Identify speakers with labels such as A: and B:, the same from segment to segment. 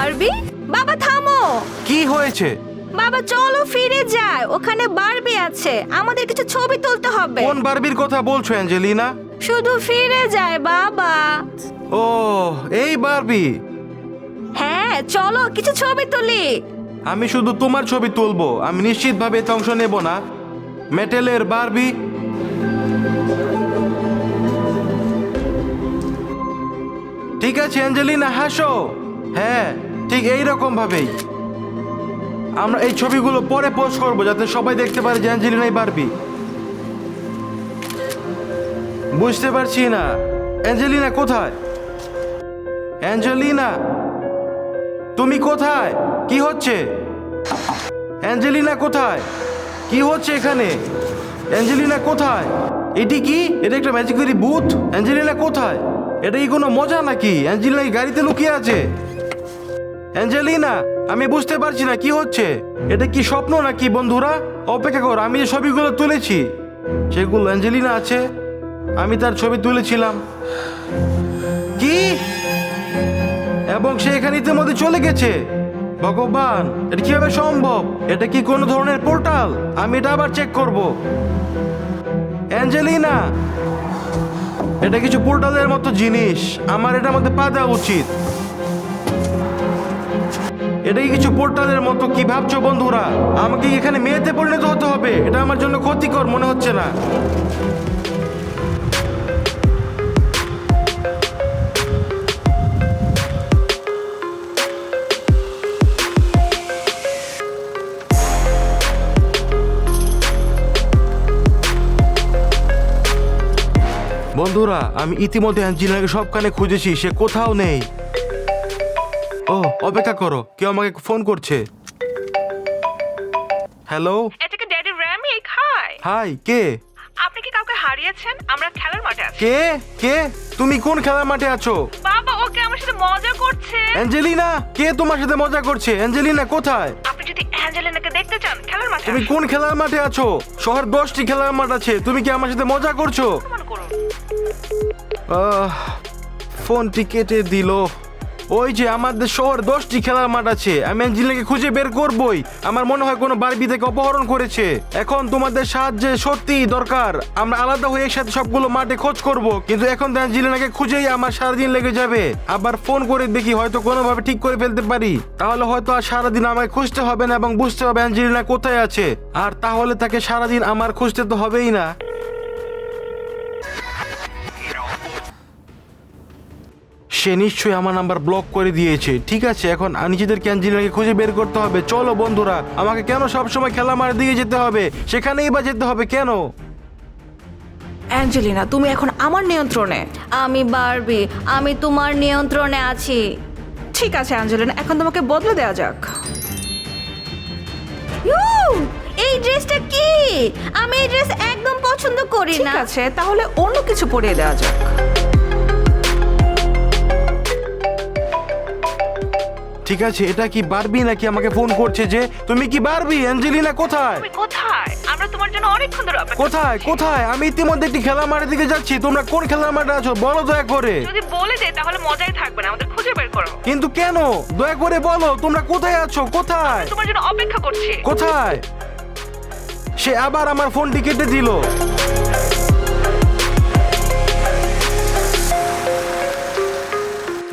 A: Barbie বাবা থামো।
B: কি হয়েছে?
A: বাবা চলো ফিরে যাই। ওখানে বারবি আছে। আমাদের কিছু ছবি তুলতে হবে।
B: কোন বারবির কথা বলছো অ্যাঞ্জেলিনা?
A: শুধু ফিরে যায় বাবা।
B: ও এই বারবি।
A: হ্যাঁ চলো কিছু ছবি তুলি।
B: আমি শুধু তোমার ছবি তুলবো। আমি নিশ্চিতভাবে এতে অংশ নেব না। মেটেলের বারবি। ঠিক আছে অ্যাঞ্জেলিনা হাসো। হ্যাঁ। ঠিক এই রকম ভাবেই। আমরা এই ছবিগুলো পরে পোস্ট করব যাতে সবাই দেখতে পারে যে অ্যাঞ্জেলিনাই বারবি। বুঝতে পারছি না। অ্যাঞ্জেলিনা কোথায়? অ্যাঞ্জেলিনা, তুমি কোথায়? কি হচ্ছে? অ্যাঞ্জেলিনা কোথায়? কি হচ্ছে এখানে? অ্যাঞ্জেলিনা কোথায়? এটি কি? এটা একটা ম্যাজিকারি বুথ অ্যাঞ্জেলিনা কোথায়? এটা কি কোনো মজা নাকি? অ্যাঞ্জেলিনা গাড়িতে লুকিয়ে আছে? অ্যাঞ্জেলিনা, আমি বুঝতে পারছি না, কি হচ্ছে? এটা কি স্বপ্ন নাকি, বন্ধুরা? অপেক্ষা কর, আমি যে ছবিগুলো তুলেছি, সেগুলো অ্যাঞ্জেলিনা আছে? আমি তার ছবি তুলেছিলাম। কি? এবং সে এখানে ইতিমধ্যে চলে গেছে। ভগবান, এটা কীভাবে সম্ভব? এটা কি কোনো ধরনের পোর্টাল? আমি এটা আবার চেক করব। অ্যাঞ্জেলিনা, এটা কিছু পোর্টালের মতো জিনিস। আমার এটার মধ্যে পা দেওয়া উচিত। এটা কি কিছু পোর্টালের মতো, কি ভাবছ বন্ধুরা? আমাকে এখানে মেয়েতে পরিণত হতে হবে? এটা আমার জন্য ক্ষতিকর, মনে হচ্ছে না। বন্ধুরা, আমি ইতিমধ্যে অ্যাঞ্জেলিনাকে সবখানে খুঁজেছি, সে কোথাও নেই। ও অপেক্ষা করো কেউ আমাকে ফোন করছে। হ্যালো?
C: এটা কি ড্যাডি র্যামিক হাই।
B: হাই কে?
C: আপনি কি কাউকে হারিয়েছেন? আমরা খেলার মাঠে আছি।
B: কে? কে? তুমি কোন খেলার মাঠে আছো?
C: বাবা ওকে আমার সাথে মজা করছে।
B: অ্যাঞ্জেলিনা কে তোমার সাথে মজা করছে? অ্যাঞ্জেলিনা কোথায়?
C: আপনি যদি অ্যাঞ্জেলিনাকে দেখতে চান খেলার মাঠে
B: তুমি কোন খেলার মাঠে আছো? শহর দশটি খেলার মাঠ আছে। তুমি কি আমার সাথে মজা করছ? আহ, ফোনটি কেটে দিল। ওই যে আমাদের শহর দশটি খেলার মাঠ আছে। আমি অ্যাঞ্জেলিনাকে খুঁজে বের করবই। আমার মনে হয় কোনো বারবি থেকে অপহরণ করেছে। এখন তোমাদের সাহায্যে সত্যিই দরকার। আমরা আলাদা হয়ে একসাথে সবগুলো মাঠে খোঁজ করব। কিন্তু এখন তো অ্যাঞ্জেলিনাকে খুঁজেই আমার সারাদিন লেগে যাবে। আবার ফোন করে দেখি হয়তো কোনোভাবে ঠিক করে ফেলতে পারি। তাহলে হয়তো আর সারাদিন আমাকে খুঁজতে হবে না এবং বুঝতে হবে অ্যাঞ্জেলিনা কোথায় আছে। আর তাহলে তাকে সারাদিন আমার খুঁজতে তো হবেই না। সে নিশ্চয়ই আমার নাম্বার ব্লক করে দিয়েছে। ঠিক আছে এখন নিজেদের ক্যান্টিনাকে খুঁজে বের করতে হবে। চলো বন্ধুরা আমাকে কেন সবসময় খেলা মার দিকে যেতে হবে? সেখানেই বা যেতে হবে কেন?
D: অ্যাঞ্জেলিনা তুমি এখন আমার নিয়ন্ত্রণে।
A: আমি বারবি আমি তোমার নিয়ন্ত্রণে আছি।
D: ঠিক আছে অ্যাঞ্জেলিনা এখন তোমাকে বদলে দেওয়া যাক।
A: ইউ, এই ড্রেসটা কি? আমি এই ড্রেস একদম পছন্দ করি
D: ঠিক
A: না।
D: আছে তাহলে অন্য কিছু পরিয়ে দেওয়া যাক।
B: ঠিক আছে এটা কি বারবি নাকি আমাকে ফোন করছে যে তুমি কি বারবি? অ্যাঞ্জেলিনা কোথায়?
C: তুমি কোথায়? আমরা তোমার জন্য অনেকক্ষণ ধরে অপেক্ষা
B: কোথায়? কোথায়? আমি ইতিমধ্যে একটি খেলা মাঠের দিকে যাচ্ছি। তোমরা কোন খেলার মাঠে আছো? বলো দয়া করে।
C: যদি বলে দেয় তাহলে মজাই থাকবে না। আমাদের খুঁজে বের করো।
B: কিন্তু কেন? দয়া করে বলো তোমরা কোথায় আছো? কোথায়?
C: তোমার জন্য অপেক্ষা করছি।
B: কোথায়? সে আবার আমার ফোনটি কেটে দিল।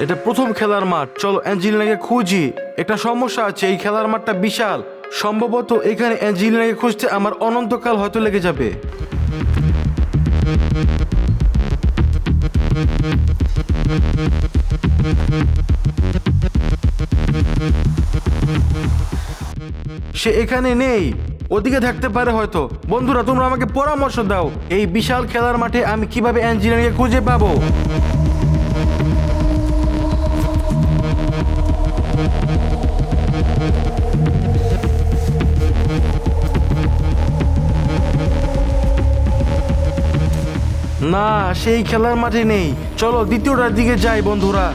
B: এটা প্রথম খেলার মাঠ। চলো, অ্যাঞ্জেলিনাকে খুঁজি। একটা সমস্যা আছে, এই খেলার মাঠটা বিশাল। সম্ভবত এখানে অ্যাঞ্জেলিনাকে খুঁজতে আমার অনন্তকাল হয়তো লেগে যাবে। সে এখানে নেই। ওদিকে থাকতে পারে হয়তো। বন্ধুরা, তোমরা আমাকে পরামর্শ দাও, এই বিশাল খেলার মাঠে আমি কীভাবে অ্যাঞ্জেলিনাকে খুঁজে পাবো? না, সেই খেলার মাঠে নেই। চলো দ্বিতীয়টার দিকে যাই, বন্ধুরা।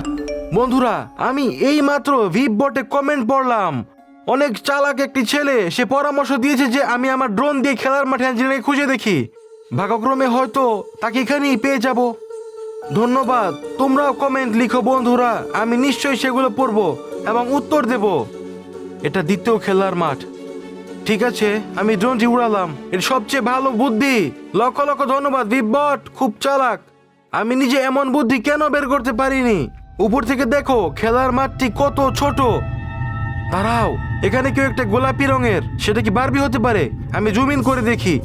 B: বন্ধুরা, আমি এই মাত্র ভিপ বটে কমেন্ট পড়লাম। অনেক চালাক একটি ছেলে, সে পরামর্শ দিয়েছে যে আমি আমার ড্রোন দিয়ে খেলার মাঠে অ্যাঞ্জেলিনাকে খুঁজে দেখি। ভাগ্যক্রমে হয়তো তাকে এখানেই পেয়ে যাব। ধন্যবাদ, তোমরাও কমেন্ট লিখো, বন্ধুরা। আমি নিশ্চয়ই সেগুলো পড়ব এবং উত্তর দেব। এটা দ্বিতীয় খেলার মাঠ। ঠিক আছে, আমি ড্রোনটি উড়ালাম। এর সবচেয়ে ভালো বুদ্ধি। লক্ষ লক্ষ ধন্যবাদ বিবট খুব চালাক। আমি নিজে এমন বুদ্ধি কেন বের করতে পারিনি? উপর থেকে দেখো, খেলার মাঠটি কত ছোট। দাঁড়াও, এখানে কেউ একটা গোলাপি রঙের, সেটা কি বারবি হতে পারে? আমি জুম ইন করে দেখি।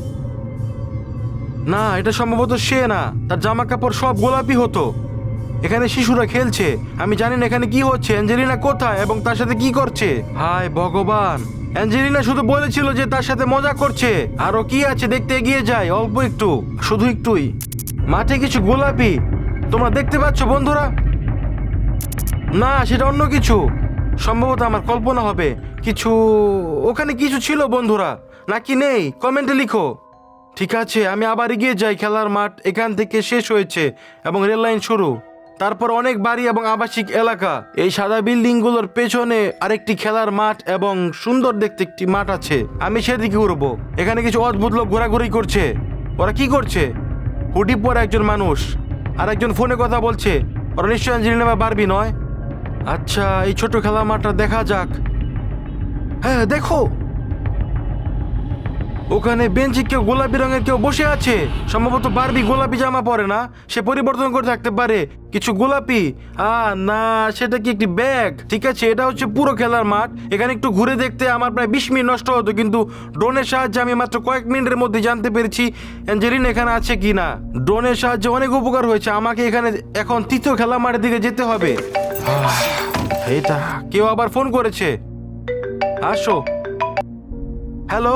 B: না, এটা সম্ভবত সে না, তার জামা কাপড় সব গোলাপি হতো। এখানে শিশুরা খেলছে। আমি জানি না এখানে কি হচ্ছে, অ্যাঞ্জেলিনা কোথায় এবং তার সাথে কি করছে? হায় ভগবান! অ্যাঞ্জেলিনা শুধু বলেছিল যে তার সাথে মজা করছে। আরও কি আছে দেখতে এগিয়ে যায়, অল্প একটু। শুধু একটুই। মাঠে কিছু গোলাপি। তোমরা দেখতে পাচ্ছ, বন্ধুরা? না, সেটা অন্য কিছু। সম্ভবত আমার কল্পনা হবে। কিছু, ওখানে কিছু ছিল, বন্ধুরা। নাকি নেই? কমেন্টে লিখো। ঠিক আছে, আমি আবার এগিয়ে যাই, খেলার মাঠ এখান থেকে শেষ হয়েছে, এবং রেল লাইন শুরু। তারপর অনেক বাড়ি এবং আবাসিক এলাকা। এই সাদা বিল্ডিংগুলোর পেছনে আরেকটি খেলার মাঠ এবং সুন্দর দেখতে একটি মাঠ আছে। আমি সেদিকে উড়বো। এখানে কিছু অদ্ভুত লোক ঘোরাঘুরি করছে। ওরা কি করছে? হুডি পরে একজন মানুষ। আর একজন ফোনে কথা বলছে। ওরা নিশ্চয় অ্যাঞ্জেলিনা বা বারবি নয়। আচ্ছা এই ছোট খেলার মাঠটা দেখা যাক। হ্যাঁ দেখো। ওখানে বেঞ্চে কেউ গোলাপি রঙের কেউ বসে আছে। সম্ভবত বারবি গোলাপি জামা পরে না? সে পরিবর্তন করে থাকতে পারে। কিছু গোলাপি? আ না সেটা কি একটি ব্যাগ? ঠিক আছে এটা হচ্ছে পুরো খেলার মাঠ। এখানে একটু ঘুরে দেখতে আমার প্রায় বিশ মিনিট নষ্ট হতো কিন্তু ড্রোনের সাহায্যে আমি মাত্র কয়েক মিনিটের মধ্যে জানতে পেরেছি অ্যাঞ্জেলিন এখানে আছে কি না। ড্রোনের সাহায্যে অনেক উপকার হয়েছে আমাকে এখানে এখন তৃতীয় খেলার মাঠের দিকে যেতে হবে। এটা কেউ আবার ফোন করেছে? আসো। হ্যালো?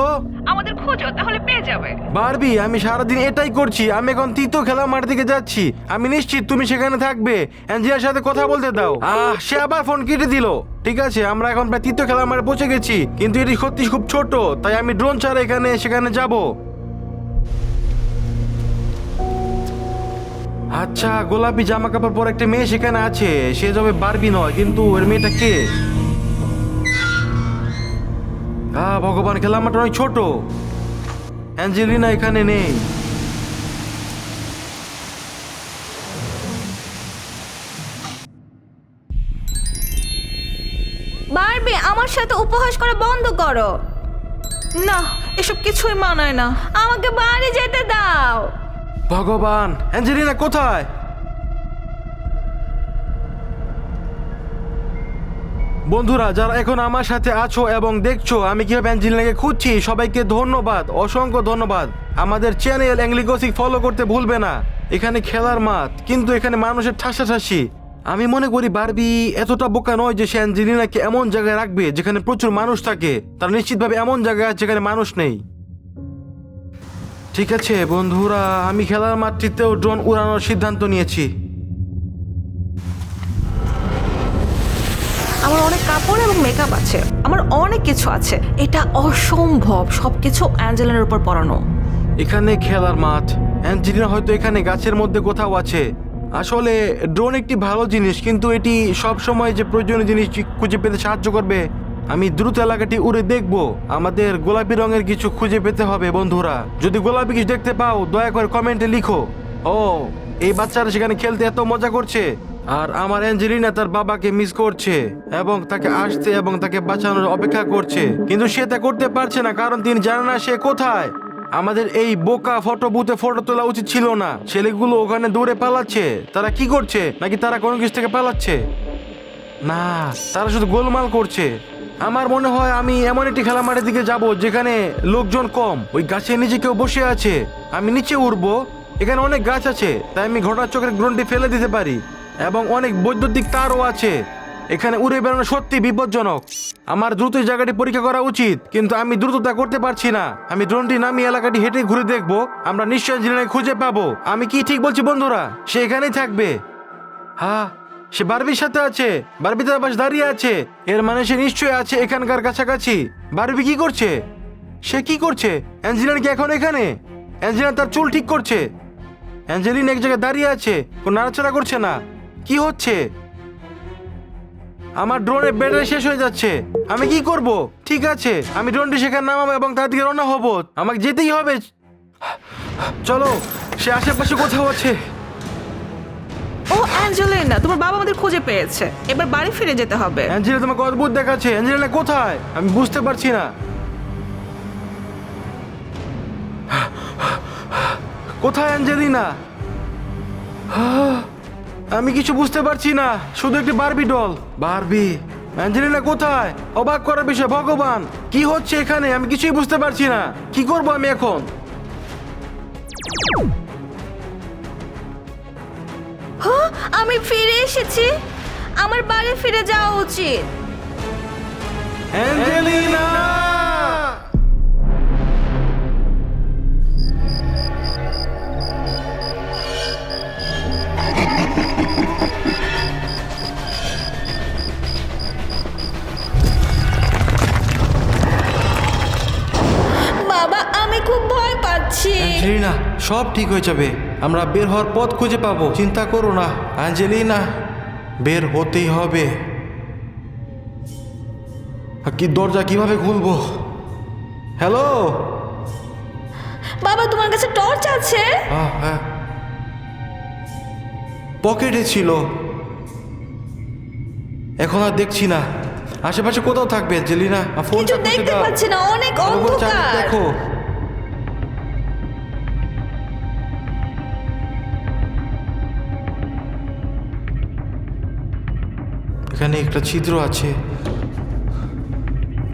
C: আমাদের খোঁজো তাহলে পেয়ে যাবে।
B: বারবি আমি সারাদিন এটাই করছি। আমি এখন তৃতীয় খেলা মাঠ দিকে যাচ্ছি। আমি নিশ্চিত তুমি সেখানে থাকবে। অ্যাঞ্জিয়ার সাথে কথা বলতে দাও। আহ সে আবার ফোন কেটে দিল। ঠিক আছে আমরা এখন প্রায় তৃতীয় খেলা মাঠে পৌঁছে গেছি। কিন্তু এটি সত্যি খুব ছোট তাই আমি ড্রোন ছাড়া এখানে সেখানে যাব। আচ্ছা গোলাপি জামা কাপড় পরে একটা মেয়ে সেখানে আছে। সে যাবে বারবি নয় কিন্তু ওর মেয়েটা কে? আহ ভগবান খেলা মাঠটা অনেক ছোট। অ্যাঞ্জেলিনা এখানে নেই।
A: বারবি আমার সাথে উপহাস করা বন্ধ করো।
D: না এসব কিছুই মানায় না।
A: আমাকে বাড়ি যেতে দাও।
B: ভগবান অ্যাঞ্জেলিনা কোথায়? বন্ধুরা, যারা এখন আমার সাথে আছো এবং দেখছ, আমি কীভাবে অ্যাঞ্জেলিনাকে খুঁজছি, সবাইকে ধন্যবাদ, অসংখ্য ধন্যবাদ। আমাদের চ্যানেল অ্যাংলিগোসিক ফলো করতে ভুলবে না। এখানে খেলার মাঠ, কিন্তু এখানে মানুষের ঠাসাঠাসি। আমি মনে করি বারবি এতটা বোকা নয় যে সে অ্যাঞ্জেলিনাকে এমন জায়গায় রাখবে যেখানে প্রচুর মানুষ থাকে। তারা নিশ্চিতভাবে এমন জায়গায় আছে যেখানে মানুষ নেই। ঠিক আছে বন্ধুরা, আমি খেলার মাঠটিতেও ড্রোন উড়ানোর সিদ্ধান্ত নিয়েছি।
D: কাপড় এবং মেকআপ আছে। আমার অনেক কিছু আছে। এটা অসম্ভব। সবকিছু অ্যাঞ্জেলিনার উপর পড়ানো
B: এখানে খেলার মাঠ। অ্যাঞ্জেলিনা হয়তো এখানে গাছের মধ্যে কোথাও আছে। আসলে ড্রোন একটি ভালো জিনিস, কিন্তু এটি সব সময় যে প্রয়োজনীয় জিনিস খুঁজে পেতে সাহায্য করবে, আমি দ্রুত এলাকাটি উড়ে দেখব। আমাদের গোলাপি রঙের কিছু খুঁজে পেতে হবে, বন্ধুরা। যদি গোলাপি কিছু দেখতে পাও, দয়া করে কমেন্টে লিখো। ও, এই বাচ্চারা সেখানে খেলতে এত মজা করছে। আর আমার অ্যাঞ্জেলিনা তার বাবাকে মিস করছে এবং তাকে আসতে এবং তাকে বাঁচানোর অপেক্ষা করছে। কিন্তু সে তা করতে পারছে না, কারণ তিনি জানে না সে কোথায়। আমাদের এই বোকা ফটো বুথে ফটো তোলা উচিত ছিল না। ছেলেগুলো ওখানে দৌড়ে পালাচ্ছে। তারা কি করছে? নাকি তারা কোনো কিছু থেকে পালাচ্ছে? না, তারা শুধু গোলমাল করছে। আমার মনে হয় আমি এমন একটি খেলা মাঠের দিকে যাব যেখানে লোকজন কম। ওই গাছের নিচে কেউ বসে আছে। আমি নিচে উঠবো এখানে অনেক গাছ আছে। তাই আমি ঘোড়ার চোখের গ্রন্থি ফেলে দিতে পারি। এবং অনেক বৈদ্যুতিক তারও আছে। এখানে উড়ে বেড়ানো সত্যি বিপজ্জনক। আমার দ্রুত জায়গাটি পরীক্ষা করা উচিত, কিন্তু আমি দ্রুত তা করতে পারছি না। আমি ড্রোনটি নামিয়ে এলাকাটি হেঁটে ঘুরে দেখব। আমরা নিশ্চয় জিনাকে খুঁজে পাবো। আমি কি ঠিক বলছি, বন্ধুরা? সে এখানেই থাকবে। হ্যাঁ সে বারবির সাথে আছে। বারবি তার পাশে দাঁড়িয়ে আছে। এর মানে সে নিশ্চয়ই আছে এখানকার কাছাকাছি। বারবি কি করছে? সে কি করছে? অ্যাঞ্জেলিনা কি এখন এখানে? অ্যাঞ্জেলিনা তার চুল ঠিক করছে। অ্যাঞ্জেলিন এক জায়গায় দাঁড়িয়ে আছে। কোনো নাড়াচাড়া করছে না। কি হচ্ছে? আমার ড্রোনের ব্যাটারি শেষ হয়ে যাচ্ছে। আমি কি করব? ঠিক আছে আমি ড্রোনটি সেখানে নামাবো এবং তার দিকে রওনা হব। আমাকে যেতেই হবে। চলো সে আশেপাশে কোথাও আছে।
D: ও অ্যাঞ্জেলিনা তোমার বাবা আমাদের খুঁজে পেয়েছে। এবার বাড়ি ফিরে যেতে হবে।
B: অ্যাঞ্জেলিনা তোমাকে অদ্ভুত দেখাচ্ছে। অ্যাঞ্জেলিনা কোথায়? আমি বুঝতে পারছি না। কোথায় অ্যাঞ্জেলিনা? আমি কিছু বুঝতে পারছি না শুধু একটি বারবি ডল বারবি? অ্যাঞ্জেলিনা কোথায়? অবাক করার বিষয় ভগবান কি হচ্ছে এখানে? আমি কিছুই বুঝতে পারছি না। কি করব আমি এখন?
A: হ্যাঁ, আমি ফিরে এসেছি। আমার বাড়ি ফিরে যাওয়া উচিত।
B: অ্যাঞ্জেলিনা! অ্যাঞ্জেলিনা সব ঠিক হয়ে যাবে। আমরা বের হওয়ার পথ খুঁজে পাবো। চিন্তা করো না অ্যাঞ্জেলিনা। বের হতেই হবে। কি দরজা কীভাবে খুলবো? হ্যালো?
A: বাবা তোমার কাছে টর্চ আছে?
B: হ্যাঁ পকেটে ছিল। এখন আর দেখছি না। আশেপাশে কোথাও থাকবে আর ফোনটা
A: দেখতে পাচ্ছি না অনেক অন্ধকার।
B: দেখো। এখানে একটা ছিদ্র আছে।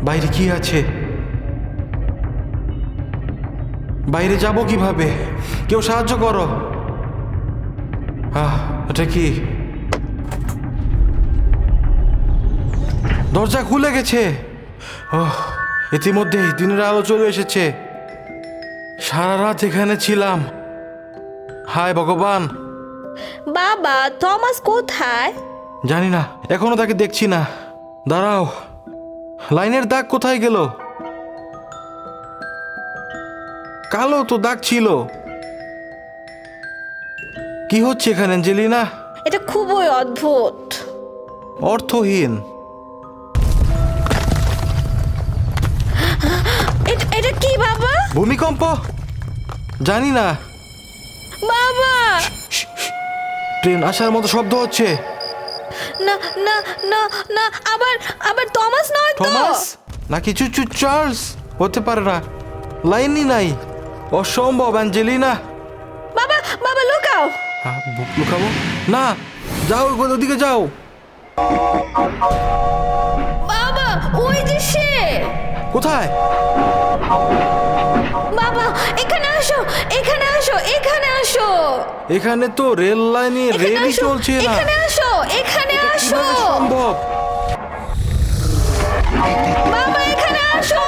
B: বাইরে কি আছে? বাইরে যাব কীভাবে? কেউ সাহায্য করো। আহ, এটা কি? দরজা খুলে গেছে। ওহ, ইতিমধ্যেই দিনের আলো চলে এসেছে। সারা রাত এখানে ছিলাম। হায় ভগবান।
A: বাবা, থমাস কোথায়?
B: জানি না এখনও তাকে দেখছি না। দাঁড়াও লাইনের দাগ কোথায় গেল? কালো তো দাগ ছিল। কি হচ্ছে এখানে অ্যাঞ্জেলিনা?
A: এটা খুবই অদ্ভুত।
B: অর্থহীন।
A: এটা- এটা কি বাবা?
B: ভূমিকম্প? জানি না।
A: বাবা!
B: ট্রেন আসার মতো শব্দ হচ্ছে।
A: না না না না আবার আবার থমাস নয় তো
B: থমাস না কিছু চু চার্লস হতে পারে না। লাইনই নাই। অসম্ভব অ্যাঞ্জেলিনা।
A: বাবা বাবা লুকাও।
B: হ্যাঁ, লুকাবো? না যাও ওদিকে যাও।
A: বাবা ওই যে সে।
B: কোথায়?
A: বাবা এখানে আসো এখানে আসো এখানে আসো।
B: এখানে তো রেল লাইনে
A: এখানে
B: রেলই
A: আসো,
B: চলছে না।
A: এখানে আসো এখানে
B: কীভাবে সম্ভব
A: বাবা এখানে আসো!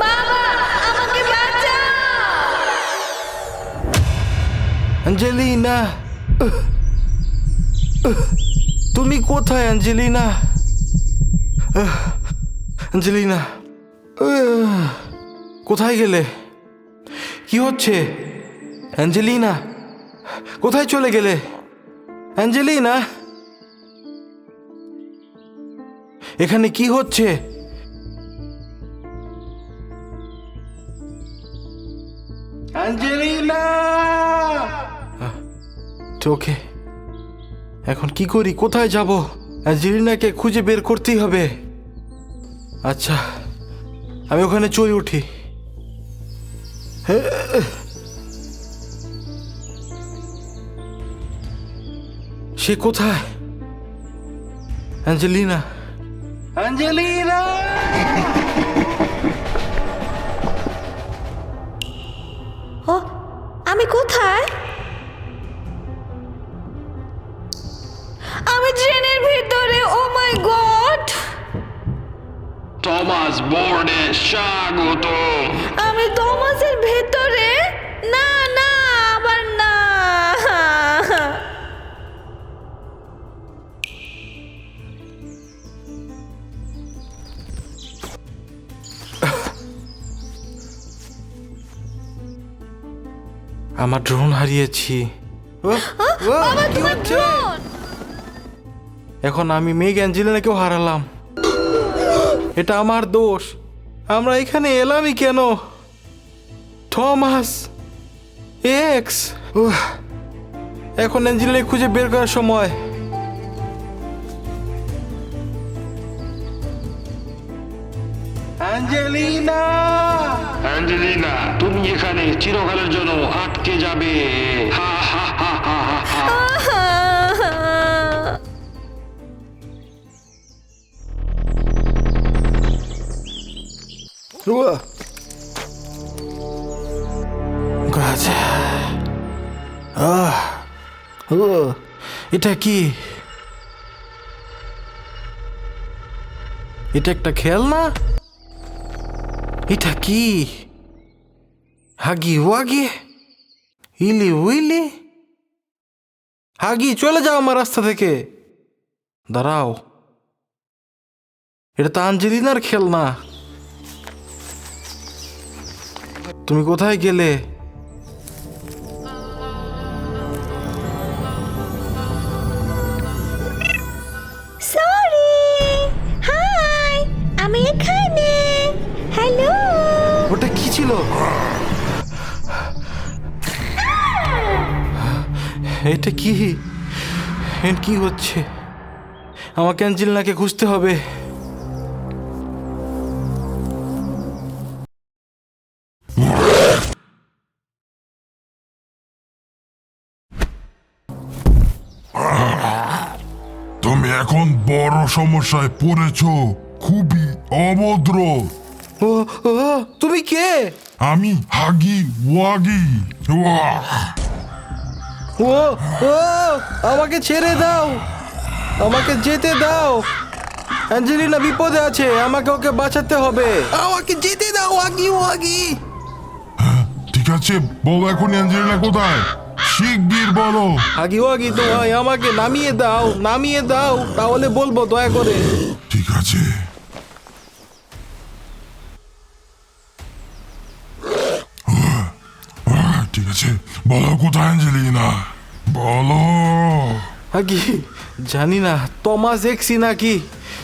A: বাবা আমাকে বাঁচাও!
B: উহ! তুমি কোথায়! অ্যাঞ্জেলিনা উহ! কোথায় গেলে কি হচ্ছে অ্যাঞ্জেলিনা, কোথায় চলে গেলে? অ্যাঞ্জেলিনা, এখানে কি হচ্ছে? অ্যাঞ্জেলিনা! এখন কি করি? কোথায় যাব? অ্যাঞ্জেলিনাকে খুঁজে বের করতেই হবে। আচ্ছা আমি ওখানে চই উঠি। সে কোথায়? অ্যাঞ্জেলিনা। অ্যাঞ্জেলিনা!
A: ও আমি কোথায়? আমি ট্রেনের ভিতরে ও মাই গড!
E: টমাস বোর্ডে স্বাগত।
A: আমি থমাসের ভেতরে? না
B: আমার ড্রোন হারিয়েছি। এখন আমি মেঘ অ্যাঞ্জেলিনাকেও হারালাম। এটা আমার দোষ। আমরা এখানে এলামই কেন? Thomas x. এখন অ্যাঞ্জেলিনা খুঁজে বের করার সময়। অ্যাঞ্জেলিনা
E: অ্যাঞ্জেলিনা তুমি এখানে চিরকালের জন্য আটকে যাবে। হা হা হা হা হা
B: এটা কি? এটা একটা খেলনা? এটা কি হাগি ওয়াগি ইলি উইলি হাগি চলে যাও আমার রাস্তা থেকে দাঁড়াও এটা তো আঞ্জেলিনার খেলনা তুমি কোথায় গেলে
A: আমি
B: ছিল। এটা কি? কি হচ্ছে? আমাকে অ্যাঞ্জেলিনাকে খুঁজতে হবে।
F: তুমি এখন বড় সমস্যায় পড়েছ। খুবই অভদ্র।
B: ও ও তুমি কে?
F: আমি হাগি ওয়াগি। ওয়া
B: ও ও আমাকে ছেড়ে দাও। আমাকে যেতে দাও। অ্যাঞ্জেলিনা বিপদে আছে আমাকে ওকে বাঁচাতে হবে। আমাকে যেতে দাও আগি ও আগি
F: ঠিক আছে বলো এখন অ্যাঞ্জেলিনা কোথায়? শিগগির বলো।
B: আগি আগি তো ভাই আমাকে নামিয়ে দাও নামিয়ে দাও তাহলে বলব দয়া করে।
F: ঠিক আছে আহ, ঠিক আছে বলো কোথায় অ্যাঞ্জেলিনা বলো।
B: আগি জানি না টমাস এক্সি নাকি?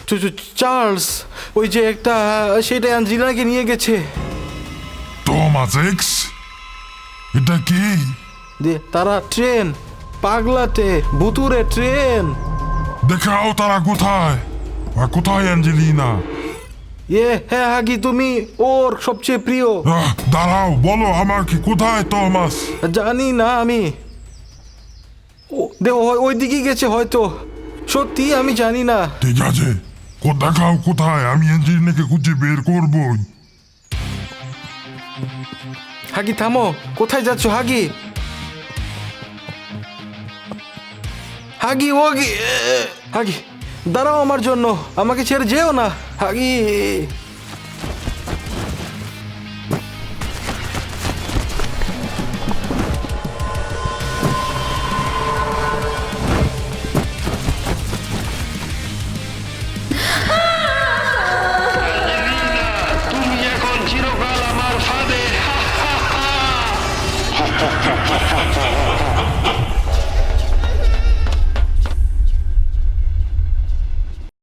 B: চ- চ- চার্লস ওই যে একটা সেটা অ্যাঞ্জেলিনাকে নিয়ে গেছে।
F: টমাস এক্স এটা কি?
B: দে তারা ট্রেন পাগলাটে ভুতুরে ট্রেন।
F: দেখাও তারা কোথায়। আর কোথায় অ্যাঞ্জেলিনা
B: এ হ্যাঁ হাগি তুমি ওর সবচেয়ে প্রিয়।
F: আহ, দাঁড়াও বলো আমার কি কোথায় টমাস?
B: জানি না আমি। ও দেখো ওই দিকে গেছে হয়তো। সত্যি আমি জানি না।
F: ঠিক আছে কো দেখাও কোথায় আমি অ্যাঞ্জেলিনাকে খুঁজে বের করবই।
B: হাগি থামো কোথায় যাচ্ছ হাগি? হাগি ওগি হাগি। দাঁড়াও আমার জন্য আমাকে ছেড়ে যেও না। হাগি